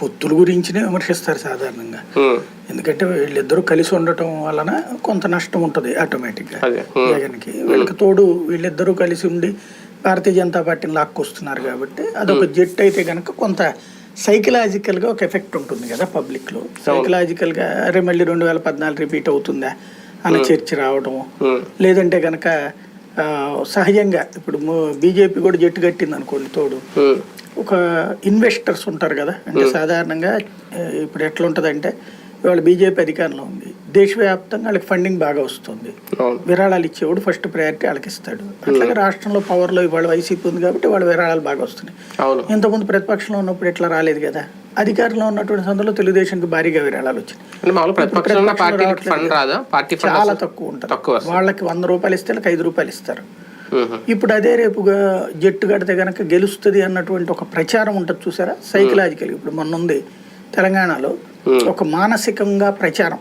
పొత్తుల గురించినే విమర్శిస్తారు సాధారణంగా. ఎందుకంటే వీళ్ళిద్దరూ కలిసి ఉండటం వలన కొంత నష్టం ఉంటుంది ఆటోమేటిక్గా జగన్కి. వీళ్ళకి తోడు వీళ్ళిద్దరూ కలిసి ఉండి భారతీయ జనతా పార్టీని లాక్కొస్తున్నారు కాబట్టి అదొక జెట్ అయితే కనుక కొంత సైకలాజికల్గా ఒక ఎఫెక్ట్ ఉంటుంది కదా పబ్లిక్లో. సైకలాజికల్గా అరే మళ్ళీ రెండు వేల పద్నాలుగు రిపీట్ అవుతుందా? అన్న చర్చ రావడం లేదంటే కనుక సహజంగా ఇప్పుడు బీజేపీ కూడా జట్టు కట్టింది అనుకోండి తోడు ఒక ఇన్వెస్టర్స్ ఉంటారు కదా అంటే సాధారణంగా ఆ, ఇప్పుడు ఎట్లా ఉంటుందంటే ఇవాళ బీజేపీ అధికారంలో ఉంది. దేశవ్యాప్తంగా వాళ్ళకి ఫండింగ్ బాగా వస్తుంది. విరాళాలు ఇచ్చేవాడు ఫస్ట్ ప్రయారిటీ వాళ్ళకి ఇస్తాడు. అట్లాగే రాష్ట్రంలో పవర్లో ఇవాళ వైసీపీ ఉంది కాబట్టి వాళ్ళ విరాళాలు బాగా వస్తున్నాయి. ఇంతకుముందు ప్రతిపక్షంలో ఉన్నప్పుడు ఇట్లా రాలేదు కదా అధికారంలో ఉన్నటువంటి సందర్భంలో తెలుగుదేశంకి భారీగా విరాళాలు వచ్చినాయి. చాలా? తక్కువ ఉంటుంది. వస్తుంది. వాళ్ళకి వంద రూపాయలు ఇస్తే వాళ్ళకి ఐదు రూపాయలు ఇస్తారు. ఇప్పుడు అదే రేపుగా జట్టు కడితే గనక గెలుస్తుంది అన్నటువంటి ఒక ప్రచారం ఉంటుంది చూసారా? సైకలాజికల్. ఇప్పుడు మొన్న ఉంది తెలంగాణలో ఒక మానసికంగా ప్రచారం.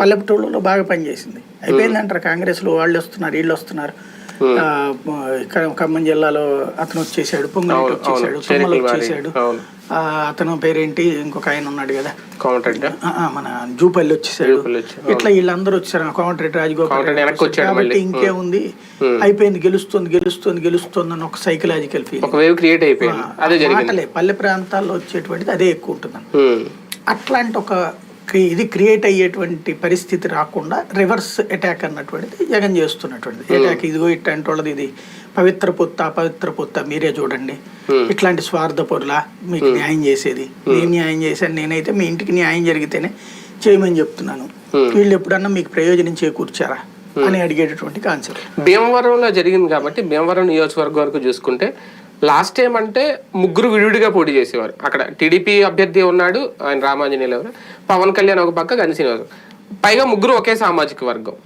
పల్లెటూళ్ళలో బాగా పనిచేసింది. అయిపోయింది అంటారు కాంగ్రెస్లో వాళ్ళు వస్తున్నారు వీళ్ళు వస్తున్నారు. ఇక్కడ ఖమ్మం జిల్లాలో అతను వచ్చేసాడు పొంగల్ వచ్చేసాడు తుమ్మల వచ్చేసాడు. అతను పేరేంటి? ఇంకొక ఆయన ఉన్నాడు కదా. మన జూపల్లి వచ్చేసాడు. ఇట్లా వీళ్ళందరూ వచ్చారు. కోమటిరెడ్డి రాజగోపాల్ కాబట్టి. ఇంకేముంది అయిపోయింది. గెలుస్తుంది గెలుస్తుంది గెలుస్తుంది అన్న ఒక సైకలాజికల్ ఫీల్ క్రియేట్ అయిపోయింది. పల్లె ప్రాంతాల్లో వచ్చేటువంటిది అదే ఎక్కువ ఉంటుంది అట్లాంటి ఒక ఇది క్రియేట్ అయ్యేటువంటి పరిస్థితి రాకుండా రివర్స్ అటాక్ అన్నటువంటిది జగన్ చేస్తున్నటువంటిది. అటాక్ ఇదిగో ఇట్లాంటి వాళ్ళది ఇది. పవిత్ర పొత్త అపవిత్ర పొత్త మీరే చూడండి. ఇట్లాంటి స్వార్థ పరులా మీకు న్యాయం చేసేది. నేను న్యాయం చేశాను నేనైతే మీ ఇంటికి న్యాయం జరిగితేనే చేయమని చెప్తున్నాను. వీళ్ళు ఎప్పుడన్నా మీకు ప్రయోజనం చేకూర్చారా? అని అడిగేటటువంటి కాన్సెప్ట్. భీమవరంలో జరిగింది కాబట్టి భీమవరం నియోజకవర్గం వరకు చూసుకుంటే లాస్ట్ టైం అంటే ముగ్గురు విడివిడిగా పోటీ చేసేవారు. అక్కడ టీడీపీ అభ్యర్థి ఉన్నాడు ఆయన రామాంజనేయులు ఎవరు పవన్ కళ్యాణ్ ఒక పక్క గణేష్ పైగా ముగ్గురు ఒకే సామాజిక వర్గం.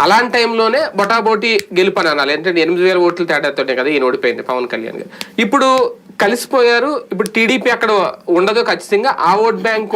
అలాంటి టైంలోనే బొటాబోటి గెలుపు అని అనాలి. ఎందుకంటే ఎనిమిది వేల ఓట్ల తేడాతోనే కదా ఈయన ఓడిపోయింది పవన్ కళ్యాణ్ గారు. ఇప్పుడు కలిసిపోయారు ఇప్పుడు టీడీపీ అక్కడ ఉండదు ఖచ్చితంగా ఆ ఓట్ బ్యాంక్